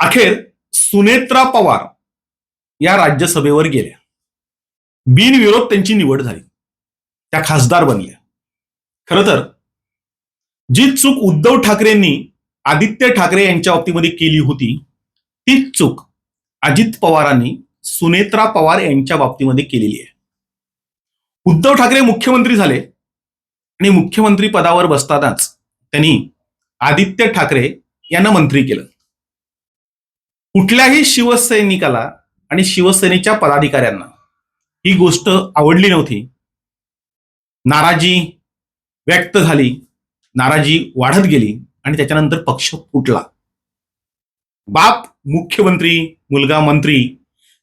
अखेर सुनेत्रा पवार या राज्यसभेवर गेल्या. बिनविरोध त्यांची निवड झाली. त्या खासदार बनल्या. खर तर जी चूक उद्धव ठाकरेंनी आदित्य ठाकरे यांच्या बाबतीमध्ये केली होती तीच चूक अजित पवारांनी सुनेत्रा पवार यांच्या बाबतीमध्ये केलेली आहे. उद्धव ठाकरे मुख्यमंत्री झाले आणि मुख्यमंत्री पदावर बसतानाच त्यांनी आदित्य ठाकरे यांना मंत्री केलं. कुठल्याही शिवसैनिकाला आणि शिवसेनेच्या पदाधिकाऱ्यांना ही गोष्ट आवडली नव्हती. नाराजी व्यक्त झाली. नाराजी वाढत गेली आणि त्याच्यानंतर पक्ष फुटला. बाप मुख्यमंत्री मुलगा मंत्री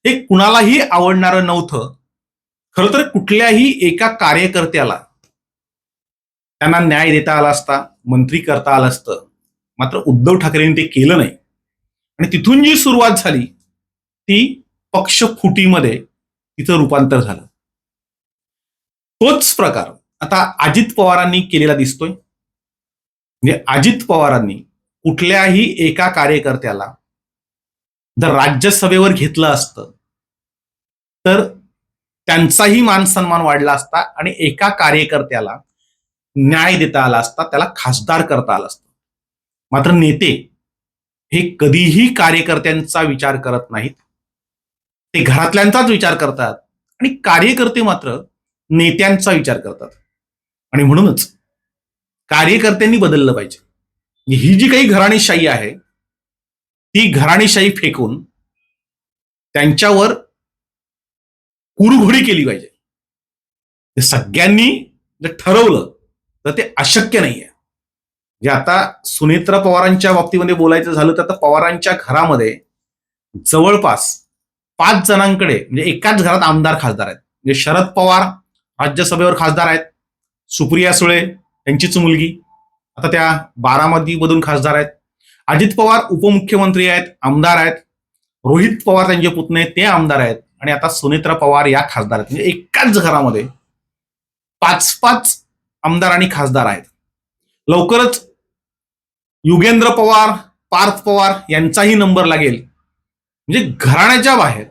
हे कुणालाही आवडणारं नव्हतं. खरं तर कुठल्याही एका कार्यकर्त्याला त्यांना न्याय देता आला असता मंत्री करता आलं असतं. मात्र उद्धव ठाकरेंनी ते केलं नाही. आणि तिथून जी सुरुवात झाली ती पक्ष फुटीमध्ये तिचं रूपांतर झालं. तोच प्रकार आता अजित पवारांनी केलेला दिसतोय. म्हणजे अजित पवारांनी कुठल्याही एका कार्यकर्त्याला जर राज्यसभेवर घेतलं असतं तर त्यांचाही मान सन्मान वाढला असता आणि एका कार्यकर्त्याला न्याय देता आला असता त्याला खासदार करता आला असतं. मात्र नेते हे कधीही कार्यकर्त्यांचा विचार करत नाहीत. ते घरातल्यांचाच विचार करतात आणि कार्यकर्ते मात्र नेत्यांचा विचार करतात. आणि म्हणूनच कार्यकर्त्यांनी बदललं पाहिजे. ही जी काही घराणेशाही आहे ती घराणेशाही फेकून त्यांच्यावर कुरघोडी केली पाहिजे. सगळ्यांनी जर ठरवलं तर ते अशक्य नाही आहे जे आता सुनेत्रा पवारांच्या बाबतीमध्ये बोलायचं झालं तर आता पवारांच्या घरामध्ये जवळपास पाच जणांकडे म्हणजे एकाच घरात आमदार खासदार आहेत. म्हणजे शरद पवार राज्यसभेवर खासदार आहेत सुप्रिया सुळे त्यांचीच मुलगी आता त्या बारामतीमधून खासदार आहेत. अजित पवार उपमुख्यमंत्री आहेत आमदार आहेत. रोहित पवार त्यांचे पुतणे ते आमदार आहेत. आणि आता सुनेत्रा पवार या खासदार आहेत. म्हणजे एकाच घरामध्ये पाच पाच आमदार आणि खासदार आहेत. लवकरच युगेंद्र पवार पार्थ पवार यांचाही नंबर लागेल. म्हणजे घराण्याच्या बाहेर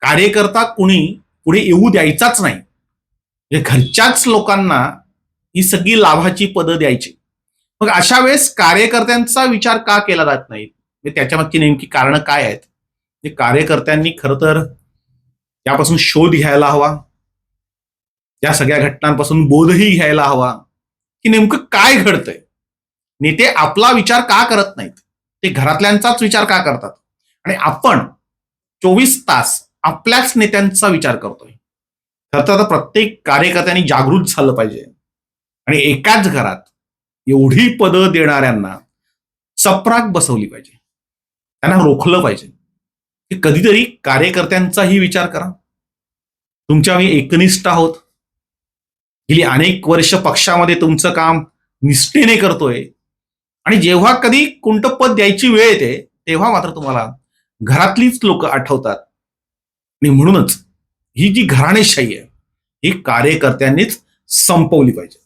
कार्यकर्ता कुणी पुढे येऊ द्यायचाच नाही. म्हणजे घरच्याच लोकांना ही सगळी लाभाची पदं द्यायची. मग अशा वेळेस कार्यकर्त्यांचा विचार का केला जात नाही? म्हणजे त्याच्या नेमकी कारणं काय आहेत? म्हणजे कार्यकर्त्यांनी खरं तर यापासून शोध घ्यायला हवा. या सगळ्या घटनांपासून बोधही घ्यायला हवा. की नेमकं काय घडतंय? नेते आपला विचार का करत नाहीत? ते घरातल्यांचाच विचार का करतात? आणि आपण चोवीस तास आपल्याच नेत्यांचा विचार करतोय. खरं तर आता प्रत्येक कार्यकर्त्यांनी जागृत झालं पाहिजे. आणि एकाच घरात एवढी पदं देणाऱ्यांना चपराक बसवली पाहिजे. त्यांना रोखलं पाहिजे. की कधीतरी कार्यकर्त्यांचाही विचार करा. तुमच्या आम्ही एकनिष्ठ आहोत. गेली अनेक वर्ष पक्षामध्ये तुमचं काम निष्ठेने करतोय. आणि जेव्हा कधी कोणतं पद द्यायची वेळ येते तेव्हा मात्र तुम्हाला घरातलीच लोक आठवतात. आणि म्हणूनच ही जी घराणेशाही आहे ही कार्यकर्त्यांनीच संपवली पाहिजे.